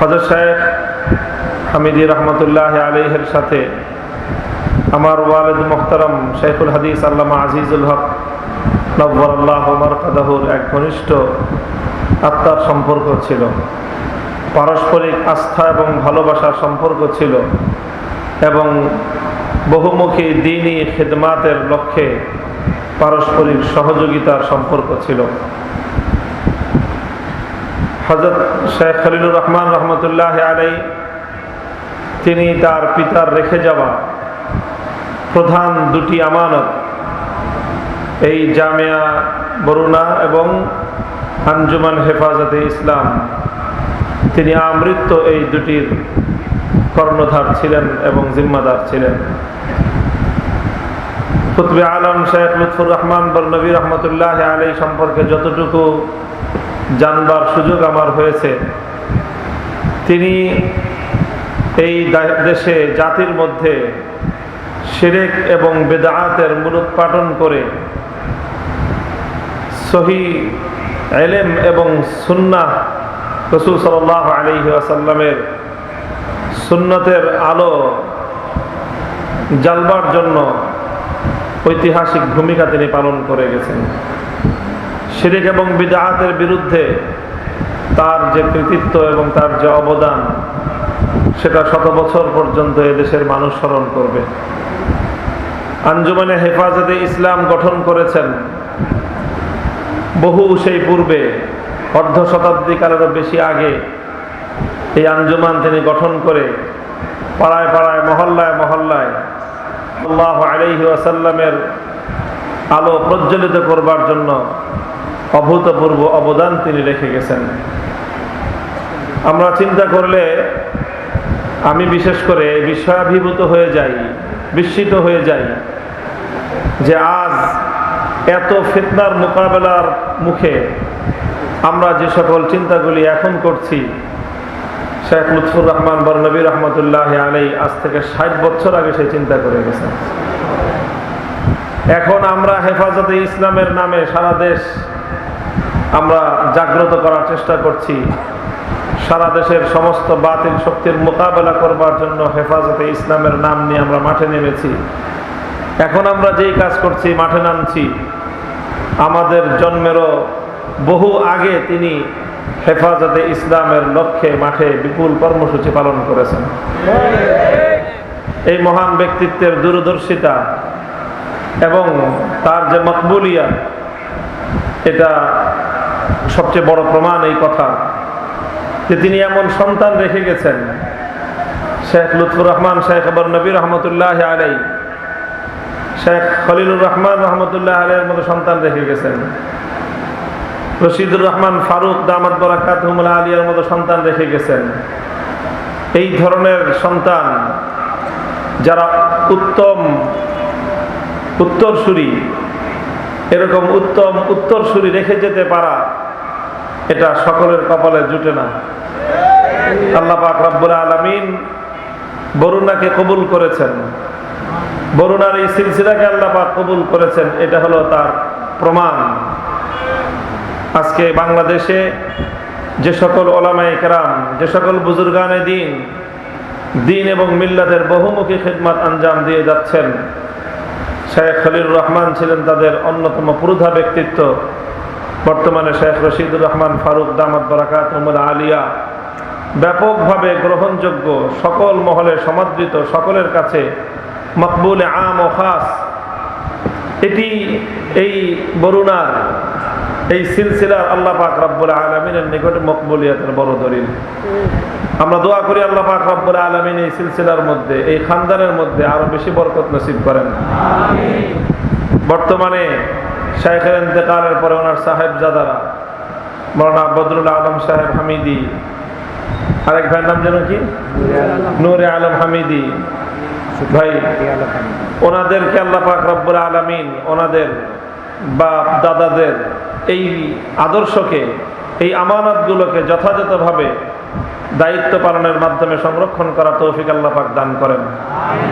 হজর সাহেব, হামিদি রহমতুল্লাহ আলহের সাথে আমার ওয়ালেদ মোখতারম শেখুল হাদিস আল্লামা আজিজুল হক নব্বরল্লাহ ওমর কাদাহুর এক ঘনিষ্ঠ আত্মার সম্পর্ক ছিল। পারস্পরিক আস্থা এবং ভালোবাসার সম্পর্ক ছিল এবং বহুমুখী দিনই খেদমাতের লক্ষ্যে পারস্পরিক সহযোগিতার সম্পর্ক ছিল। হজরত শেখ খলিলুর রহমান রহমতুল্লাহ আলাই তিনি তার পিতার রেখে যাওয়া প্রধান দুটি আমানত, এই জামিয়া বরুণা এবং আঞ্জুমান হেফাজতে ইসলাম। তিনি আমৃত্য এই দুটির কর্ণধার ছিলেন এবং জিম্মাদার ছিলেন। কুতবে আলম শেখ লুৎফুর রহমান বর্নবী রহমতুল্লাহ আলী সম্পর্কে যতটুকু জানবার সুযোগ আমার হয়েছে। তিনি এই দেশে জাতির মধ্যে শিরেক এবং বেদাহাতের মূলোৎপাটন করে সহি এলেম এবং সুন্না রসুল সাল আলী আসাল্লামের সুন্নতের আলো জ্বালবার জন্য ঐতিহাসিক ভূমিকা তিনি পালন করে গেছেন। শিরিক এবং বিদাহাতের বিরুদ্ধে তার যে কৃতিত্ব এবং তার যে অবদান, সেটা শত বছর পর্যন্ত এদেশের মানুষ স্মরণ করবে। আঞ্জুমানে হেফাজতে ইসলাম গঠন করেছেন। বহু সেই পূর্বে, অর্ধ শতাব্দী কালেরও বেশি আগে, এই আঞ্জুমান তিনি গঠন করে পাড়ায় পাড়ায়, মহল্লায় মহল্লায় আল্লাহ আলহি আসাল্লামের আলো প্রজ্বলিত করবার জন্য অভূতপূর্ব অবদান তিনি রেখে গেছেন। আমরা চিন্তা করলে আমি বিশেষ করে বিষয়াভিভূত হয়ে যাই, বিস্মিত হয়ে যাই যে আজ এত ফিতনার মোকাবেলার মুখে আমরা যে সকল চিন্তাগুলি এখন করছি, শেখ লুৎফুর রহমান বরনবী রহমতুল্লাহ আলী আজ থেকে ষাট বছর আগে সে চিন্তা করে গেছেন। এখন আমরা হেফাজতে ইসলামের নামে সারা দেশ আমরা জাগ্রত করার চেষ্টা করছি। সারা দেশের সমস্ত বাতিল শক্তির মোকাবেলা করবার জন্য হেফাজতে ইসলামের নাম নিয়ে আমরা মাঠে নেমেছি। এখন আমরা যেই কাজ করছি, মাঠে নামছি। আমাদের জন্মেরও বহু আগে তিনি হেফাজতে ইসলামের লক্ষ্যে মাঠে বিপুল কর্মসূচি পালন করেছেন। এই মহান ব্যক্তিত্বের দূরদর্শিতা এবং তার যে মকবুলিয়া, এটা সবচেয়ে বড় প্রমাণ এই কথা, যে তিনি এমন সন্তান রেখে গেছেন। শেখ লুৎফুর রহমান, শেখ আবর নবী রহমতুল্লাহ আলাই শেখ খলিলুর রহমান রহমতুল্লাহ আলের মতো সন্তান রেখে গেছেন। রশিদুর রহমান, ফারুক দামাত বরাকাত হুমুল্লা আলিয়ার মতো সন্তান রেখে গেছেন। এই ধরনের সন্তান যারা উত্তম উত্তরসূরি, এরকম উত্তম উত্তরসূরি রেখে যেতে পারা এটা সকলের কপালে জুটে না। আল্লাহ পাক রব্বুল আলমিন বরুণাকে কবুল করেছেন। বরুণার এই সিলসিলাকে আল্লাহ পাক কবুল করেছেন, এটা হলো তার প্রমাণ। আজকে বাংলাদেশে যে সকল ওলামাই কেরাম, যে সকল বুজুর্গানে দিন দিন এবং মিল্লাদের বহুমুখী খেদমাত আঞ্জাম দিয়ে যাচ্ছেন, শেখ খলিল রহমান ছিলেন তাদের অন্যতম পুরুধা ব্যক্তিত্ব। বর্তমানে শেখ রশিদুর রহমান ফারুক দামাত বরাকাত উমর আলিয়া। ব্যাপকভাবে গ্রহণযোগ্য সকল মহলে সমাদৃত সকলের কাছে মকবুল আম ও খাস। এটি এই বরুণার, এই সিলসিলার আল্লাহ পাক রব্বুল আলমিনের নিকটে মকবুলিয়াতের বড় দলিল। আমরা দোয়া করি আল্লাহ পাক রব্বুল আলমিন এই সিলসিলার মধ্যে, এই খানদানের মধ্যে আরও বেশি বরকত নসিব করেন। বর্তমানে শাহেখের ইন্তেকালের পরে ওনার সাহেব জাদারা, মৌলানা বদরুল আলম সাহেব হামিদি। আরেক ভাইয়ের নাম যেন কি? নূরে আলম হামিদি। ভাই, ওনাদেরকে আল্লাহ পাক রব্বুল আলমিন, ওনাদের বাপ দাদাদের এই আদর্শকে, এই আমানতগুলোকে যথাযথভাবে দায়িত্ব পালনের মাধ্যমে সংরক্ষণ করা তৌফিক আল্লাহ পাক দান করেন।